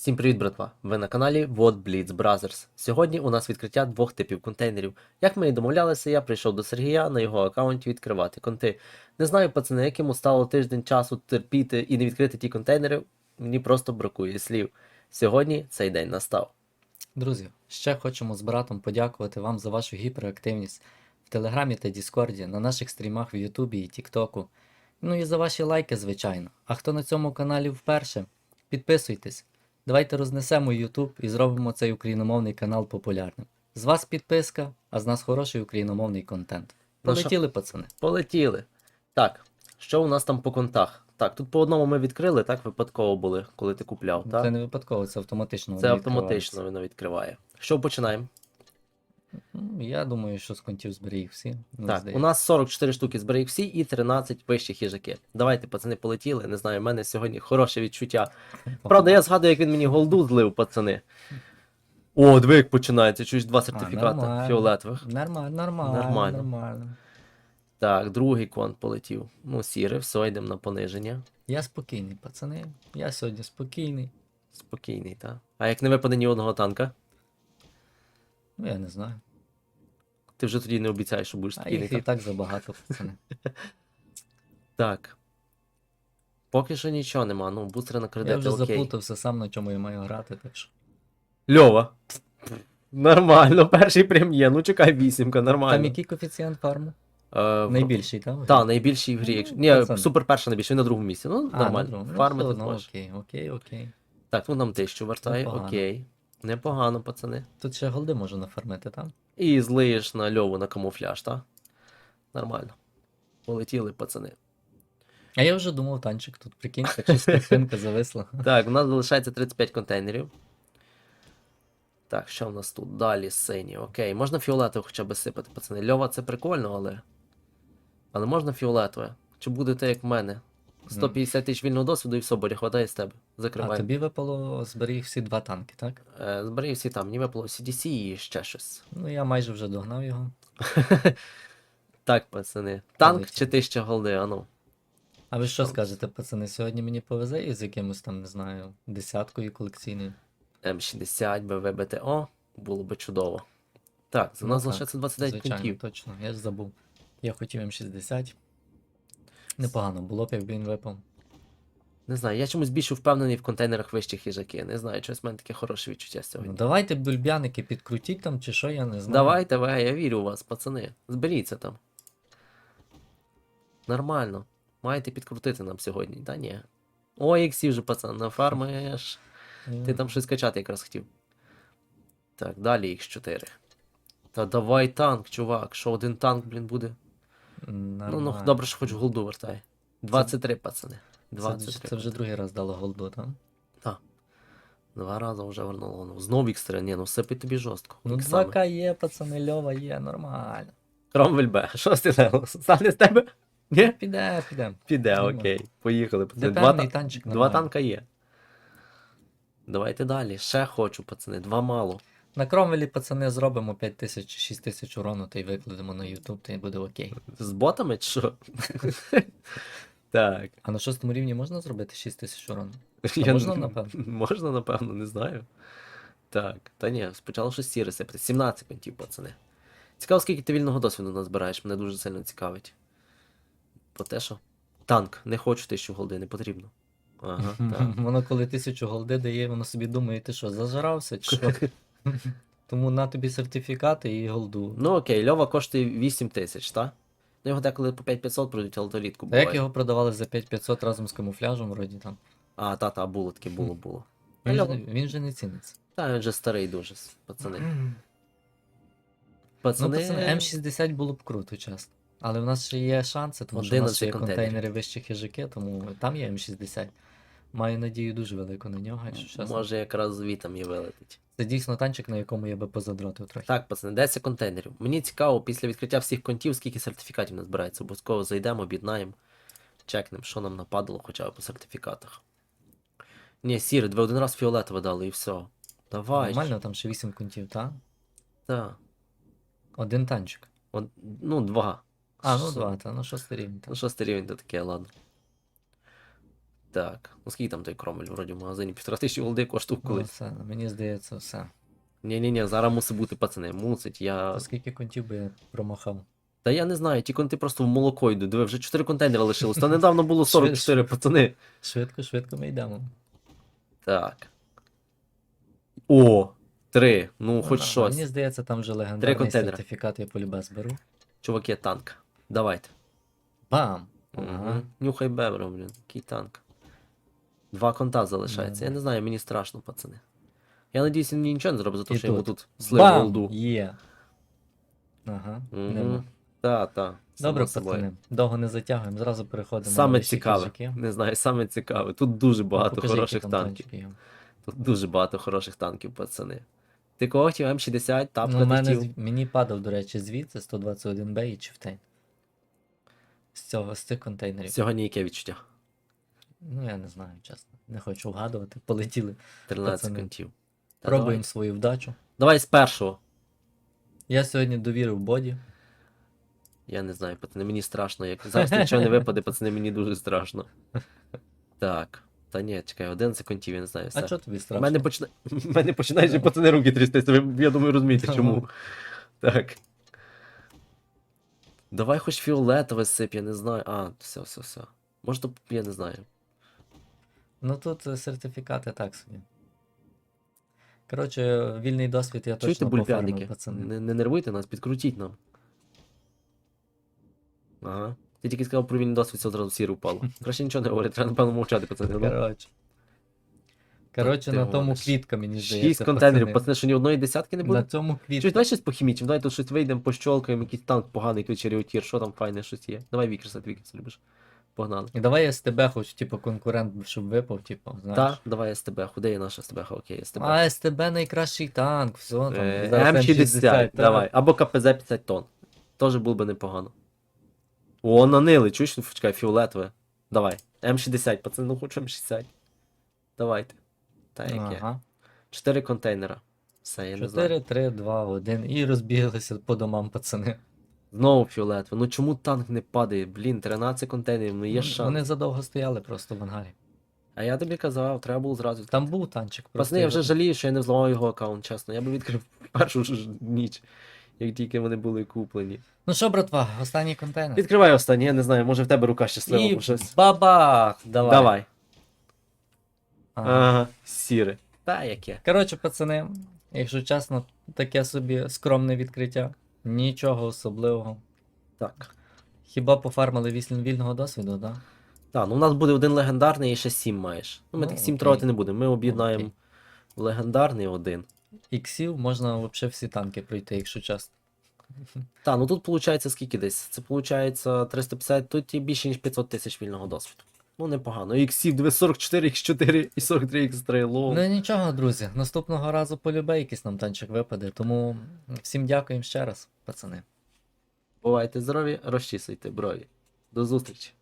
Всім привіт, братва! Ви на каналі What Blitz Brothers. Сьогодні у нас відкриття двох типів контейнерів. Як ми і домовлялися, я прийшов до Сергія на його аккаунті відкривати конти. Не знаю, пацани, як йому стало тиждень часу терпіти і не відкрити ті контейнери. Мені просто бракує слів. Сьогодні цей день настав. Друзі, ще хочемо з братом подякувати вам за вашу гіперактивність в Телеграмі та Діскорді, на наших стрімах в Ютубі і Тіктоку. Ну і за ваші лайки, звичайно. А хто на цьому каналі вперше, підписуйтесь. Давайте рознесемо Ютуб і зробимо цей україномовний канал популярним. З вас підписка, а з нас хороший україномовний контент. Ну? Полетіли, пацани. Полетіли. Так, що у нас там по контах? Так, тут по одному ми відкрили, так випадково були, коли ти купляв, так? Це не випадково, це автоматично. Це автоматично воно відкриває. Що починаємо? Я думаю, що з контів зберіг всі. Так, у нас 44 штуки зберіг всі і 13 вищих хижаки. Давайте, пацани, полетіли. Не знаю, в мене сьогодні хороше відчуття. Правда, я згадую, як він мені голду злив, пацани. О, диви, як починається. Чуєш два сертифікати нормально. фіолетових. Нормально, нормально. Нормально. нормально. Так, другий конт полетів. Ну, сіре, все, йдемо на пониження. Я спокійний, пацани. Я сьогодні спокійний. Спокійний, так. А як не випаде ні одного танка, Ну, я не знаю. Ти вже тоді не обіцяєш, що будеш А спокійний. їх і так? так забагато, пацани. Так. Поки що нічого нема. Ну, бустери на Я кредити, вже окей. заплутався сам, на чому я маю грати, так що. Льова. Нормально, перший прям є. Ну чекай, вісімка, нормально. Там який коефіцієнт фарму? Е, в- Найбільший, так? Та, найбільший в грі. Якщо... Ну, Ні, пацан. супер перша найбільший, він на другому місці. Ну, А, нормально. ну, ну, Фарми все тут. Окей, окей, окей. Так, ну нам тисячу вертає, Непогано. окей. Непогано, пацани. Тут ще голди можу нафармити, там? І злиєш на льову на камуфляж, так? Нормально. Полетіли, пацани. А я вже думав, танчик тут, прикинь, так щось картинка зависла. Так, у нас залишається 35 контейнерів. Так, що в нас тут? Далі сині. Окей, можна фіолетове хоча б сипати, пацани. Льова це прикольно, але. Але можна фіолетове. Чи буде те, як в мене? 150 тисяч вільного досвіду і все, борі, хватає з тебе. А тобі випало зберіг всі два танки, так? Е, збери всі там, мені випало CDC і ще щось. Ну я майже вже догнав його. Так, пацани. Танк Полетів. чи 1000 голди, ану. А ви що скажете, пацани? Сьогодні мені повезе із якимось там, не знаю, десяткою колекційною. М60, БВБТО, було би чудово. Так, за Ну нас залишається 29 Звичайно, пунктів. точно. Я ж забув. Я хотів М60. Непогано було б, якби він випав. Не знаю, я чомусь більше впевнений в контейнерах вищих їжаки. Не знаю, щось в мене таке хороше відчуття сьогодні. Ну, давайте бульбяники підкрутіть там, чи що, я не знаю. Давайте, ви, я вірю у вас, пацани. Зберіться там. Нормально. Маєте підкрутити нам сьогодні, та ні. Ой, іксі вже, пацан, нафармиш. М, Ти там щось качати якраз хотів. Так, далі Х4. Та давай танк, чувак. Що один танк, блін, буде. Ну, ну, добре, що хоч голду вертай. 23, пацани. Це, 23. це вже другий раз дало голду, там. Два рази вже вернуло. Ну, знов X3, ні, ну сипить тобі жорстко. Ну, 2К є, пацани, льова є, нормально. Кромвель Б. Що ти Леос? Стане з тебе? Ні? Піде, піде. Піде, окей. Поїхали. пацани. Два, та- танчик два танка є. Давайте далі. Ще хочу, пацани. Два мало. На Кромвелі, пацани, зробимо 5 тисяч чи 6 тисяч урону та й викладемо на YouTube, та й буде окей. З ботами чи що? так. А на шостому рівні можна зробити 6 тисяч урону? Я можна, напевно? Можна, напевно, не знаю. Так, та ні, спочатку щось сіре сипати. 17 контів, пацани. Цікаво, скільки ти вільного досвіду назбираєш, мене дуже сильно цікавить. По те, що. Танк, не хочу тисячу голди, не потрібно. Ага, так. Воно коли тисячу голди дає, воно собі думає, ти що, зажрався чи що? Тому на тобі сертифікати і голду. Ну окей, Льова коштує 8 тисяч, так? Ну його деколи по 5500 продають, але то рідко А буває. як його продавали за 5500 разом з камуфляжем, вроді там. А, та, та, було таке, було, було. Він, же, Льова- не- він же не ціниться. Та, він вже старий дуже, пацани. Ну, Пацани, пацани, М60 було б круто, чесно. Але в нас ще є шанси, тому що у нас 11 ще є контейнерів. контейнери вищих хижаки, тому там є М60. Маю надію дуже велику на нього, якщо чесно. може якраз звітом і вилетить. Це дійсно танчик, на якому я би позадротив трохи. Так, пацани, 10 контейнерів. Мені цікаво, після відкриття всіх контів, скільки сертифікатів назбирається. Обов'язково зайдемо, об'єднаємо, чекнемо, що нам нападало хоча б по сертифікатах. Ні, сіре, ви один раз фіолетове дали і все. Давай. Нормально, там ще 8 кунтів, так? Так. Один танчик. От, ну, два. А, ну Що- два, та ну шостий рівень. Та. Ну, шостий рівень то таке, ладно. Так, ну скільки там той кромель, вроді в магазині півтора тисячі голди коштував Ну, колись. все, мені здається, все. Ні-ні-ні, зараз мусить бути, пацани, мусить. Я. То скільки контів би я промахав? Та я не знаю, ті конти просто в молоко йдуть. Диви, вже 4 контейнери лишилось. Та недавно було 44, пацани. Швидко, швидко ми йдемо. Так. О! Три. Ну, хоч Ну, щось. Мені здається, там вже легендарний контейнера. сертифікат я полюбе зберу. Чуваки, танк. Давайте. Бам! Ага. Нюхай бебра, блін. Який танк. Два конта залишається. Я не знаю, мені страшно, пацани. Я надіюсь, він мені нічого не зробить за те, що йому тут. слив Бам! голду. Є. Ага. нема. Угу. Та, та. Добре, пацани. Довго не затягуємо, зразу переходимо на Саме цікаве. Не знаю, саме цікаве. Тут дуже багато Ну, покажи, хороших танків. Тут дуже багато хороших танків, пацани. Ти кого хотів М60, тапка Ну, мене, мені падав, до речі, звідси 121Б і Чифтейн. З цього, з цих контейнерів. Сьогодні яке відчуття? Ну, я не знаю, чесно. Не хочу вгадувати. Полетіли. 13 Пацани. Та Пробуємо Давай. свою вдачу. давай з першого. Я сьогодні довірив боді. Я не знаю, пацани, мені страшно. Як зараз нічого не випаде, пацани, мені дуже страшно. Так. Та ні, чекай, 11 контів, я не знаю. А Все. чого тобі У страшно? мене починає. У мене починають же пацани руки трястися. Ви, я думаю, розумієте, Ага. чому. Так. Давай хоч фіолетове сип, я не знаю. А, все, все, все. Може, то, я не знаю. Ну тут е, сертифікати так собі. Коротше, вільний досвід я Чуєте, точно пофармив, пацани. Не, не нервуйте нас, підкрутіть нам. Ага. Ти тільки сказав про вільний досвід, все одразу сіру впало. Краще нічого не говорити, треба напевно мовчати, пацани. Ну, Коротше. Коротше, ти на тому говориш. квітка, мені здається. Шість контейнерів, пацани. що ні одної десятки не буде. На цьому Чуєш, квітка. давай щось похімічимо, давай тут щось вийдемо, пощолкаємо, якийсь танк поганий, той черіотір, що там файне щось є. Давай Вікерса, ти Вікерса любиш. Погнали. І давай я з тебе хоч, типу, конкурент, щоб випав, типу, знаєш. Та, давай СТБ, худе є наша СТБ, окей, СТБ. А СТБ найкращий танк, все там. Е, зараз М60, давай. Або КПЗ 50 тонн. Теж було би непогано. О, нанили, чуєш, чекай, фіолетове. Давай. М60, пацани, ну хочу М60. Давайте. Та яке. Ага. Чотири контейнера. Все, я не знаю. 4, 3, 2, 1. І розбіглися по домам, пацани. Знову фіолетове. Ну чому танк не падає? Блін, 13 контейнерів, ну є шанс. Вони задовго стояли просто в ангарі. А я тобі казав, треба було зразу. Там був танчик. просто Пацани, я вже жалію, що я не взламав його аккаунт, чесно. Я би відкрив першу ж ніч, як тільки вони були куплені. Ну що, братва, останній контейнер. Відкривай останній, я не знаю, може в тебе рука щаслива, І бо щось. бабах! Давай. Давай. Ага. Ага, сіре. Та яке. Коротше, пацани, якщо чесно, таке собі скромне відкриття. Нічого особливого. Так. Хіба пофармили вісім вільного досвіду, так? Да? Так, ну у нас буде один легендарний і ще сім маєш. Ну ми Ну, так сім окей. трогати не будемо. Ми об'єднаємо Окей. легендарний один. Іксів можна взагалі всі танки пройти, якщо чесно. Так, ну тут виходить скільки десь? Це виходить 350, тут і більше ніж 500 тисяч вільного досвіду. Ну непогано. XC 244, X4 і 43 X3 лоу. Ну нічого, друзі, наступного разу полюбе якийсь нам танчик випаде. Тому всім дякуємо ще раз, пацани. Бувайте здорові, розчісуйте брові. До зустрічі.